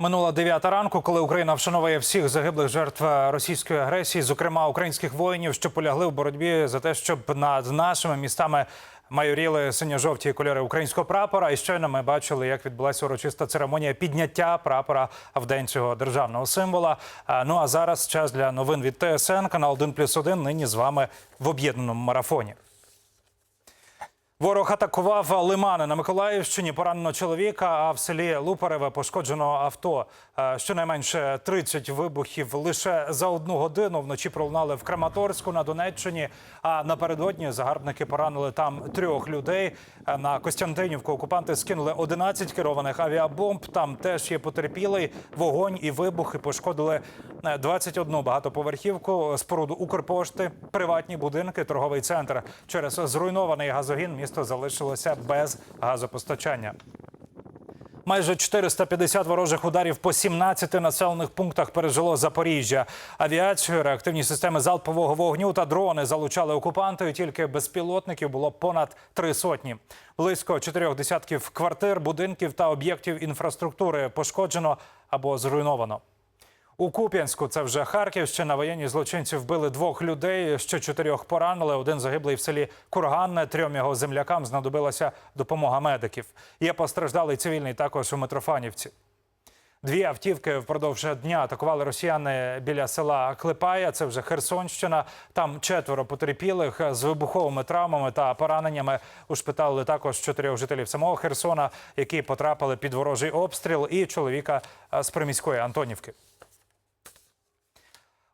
Минула дев'ята ранку, коли Україна вшановує всіх загиблих жертв російської агресії, зокрема українських воїнів, що полягли в боротьбі за те, щоб над нашими містами майоріли синьо-жовті кольори українського прапора. І щойно ми бачили, як відбулася урочиста церемонія підняття прапора в день цього державного символа. Ну а зараз час для новин від ТСН, канал 1+,1, Нині з вами в об'єднаному марафоні. Ворог атакував лимани на Миколаївщині. Поранено чоловіка. А в селі Лупареве пошкоджено авто. Е, Щонайменше 30 вибухів лише за одну годину вночі пролунали в Краматорську на Донеччині. А напередодні загарбники поранили там трьох людей. Е, На Костянтинівку окупанти скинули 11 керованих авіабомб. Там теж є потерпілий вогонь і вибухи. Пошкодили 21 багатоповерхівку, споруду Укрпошти, приватні будинки, торговий центр. Через зруйнований газогін місто залишилося без газопостачання. Майже 450 ворожих ударів по 17 населених пунктах пережило Запоріжжя. Авіацію, реактивні системи залпового вогню та дрони залучали окупанти. Тільки безпілотників було понад три сотні. Близько чотирьох десятків квартир, будинків та об'єктів інфраструктури пошкоджено або зруйновано. У Куп'янську, це вже Харківщина. Воєнні злочинці вбили двох людей, ще чотирьох поранили. Один загиблий в селі Курганне. Трьом його землякам знадобилася допомога медиків. Є постраждалий цивільний також у Митрофанівці. Дві автівки впродовж дня атакували росіяни біля села Клепая. Це вже Херсонщина. Там четверо потерпілих з вибуховими травмами та пораненнями. Ушпиталили також чотирьох жителів самого Херсона, які потрапили під ворожий обстріл, і чоловіка е, з приміської Антонівки.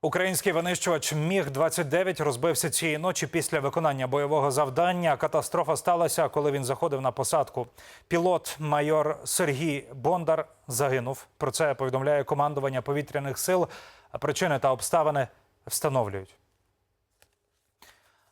Український винищувач Міг 29 розбився цієї ночі після виконання бойового завдання. Катастрофа сталася, коли він заходив на посадку. Пілот майор Сергій Бондар загинув. Про це повідомляє командування повітряних сил. Причини та обставини встановлюють.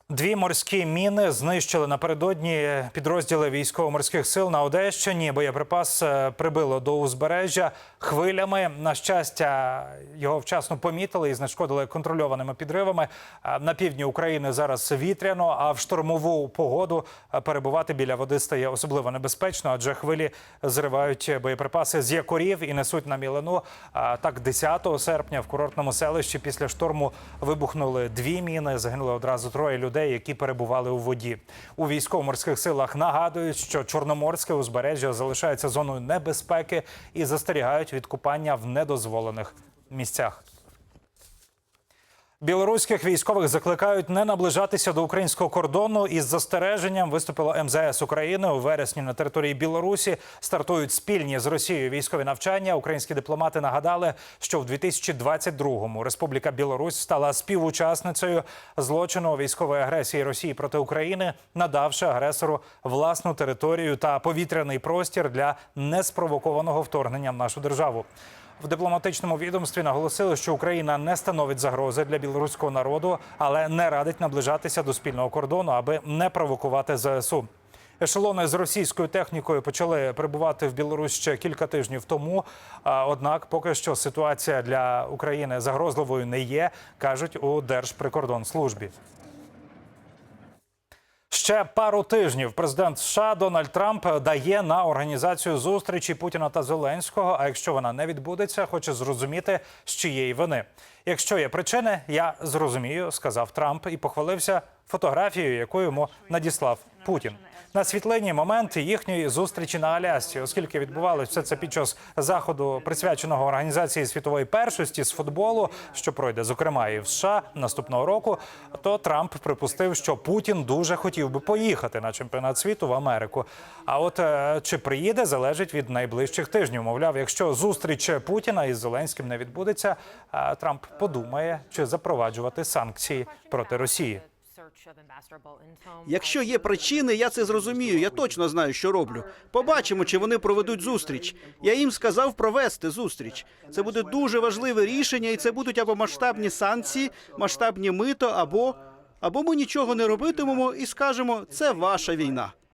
Дві морські міни знищили напередодні підрозділи військово-морських сил на Одещині. Боєприпас е, прибило до узбережжя хвилями. На щастя, його вчасно помітили і знешкодили контрольованими підривами. Е, На півдні України зараз вітряно, а в штормову погоду е, перебувати біля води стає особливо небезпечно, адже хвилі зривають боєприпаси з якорів і несуть на мілину. Так, 10 серпня в курортному селищі після шторму вибухнули дві міни. Загинули одразу троє людей, які перебували у воді. У військово-морських силах нагадують, що чорноморське узбережжя залишається зоною небезпеки і застерігають від купання в недозволених місцях. Білоруських військових закликають не наближатися до українського кордону. Із застереженням виступило МЗС України у вересні на території Білорусі. Стартують спільні з Росією військові навчання. Українські дипломати нагадали, що в 2022-му Республіка Білорусь стала співучасницею злочину військової агресії Росії проти України, надавши агресору власну територію та повітряний простір для неспровокованого вторгнення в нашу державу. В дипломатичному відомстві наголосили, що Україна не становить загрози для білоруського народу, але не радить наближатися до спільного кордону, аби не провокувати ЗСУ. Ешелони з російською технікою почали прибувати в Білорусь ще кілька тижнів тому. Однак, поки що ситуація для України загрозливою не є, кажуть у Держприкордонслужбі. Ще пару тижнів президент США Дональд Трамп дає на організацію зустрічі Путіна та Зеленського. А якщо вона не відбудеться, хоче зрозуміти з чиєї вини. Якщо є причини, я зрозумію, сказав Трамп і похвалився фотографією, яку йому надіслав Путін. На світлині момент їхньої зустрічі на Алясці, оскільки відбувалося все це під час заходу, присвяченого організації світової першості з футболу, що пройде зокрема і в США наступного року. То Трамп припустив, що Путін дуже хотів би поїхати на чемпіонат світу в Америку. А от е, чи приїде, залежить від найближчих тижнів. Мовляв, якщо зустріч Путіна із Зеленським не відбудеться, е, Трамп подумає, чи запроваджувати санкції проти Росії. Якщо є причини, я це зрозумію. Я точно знаю, що роблю. Побачимо, чи вони проведуть зустріч. Я їм сказав провести зустріч. Це буде дуже важливе рішення, і це будуть або масштабні санкції, масштабні мито, або або ми нічого не робитимемо і скажемо, це ваша війна.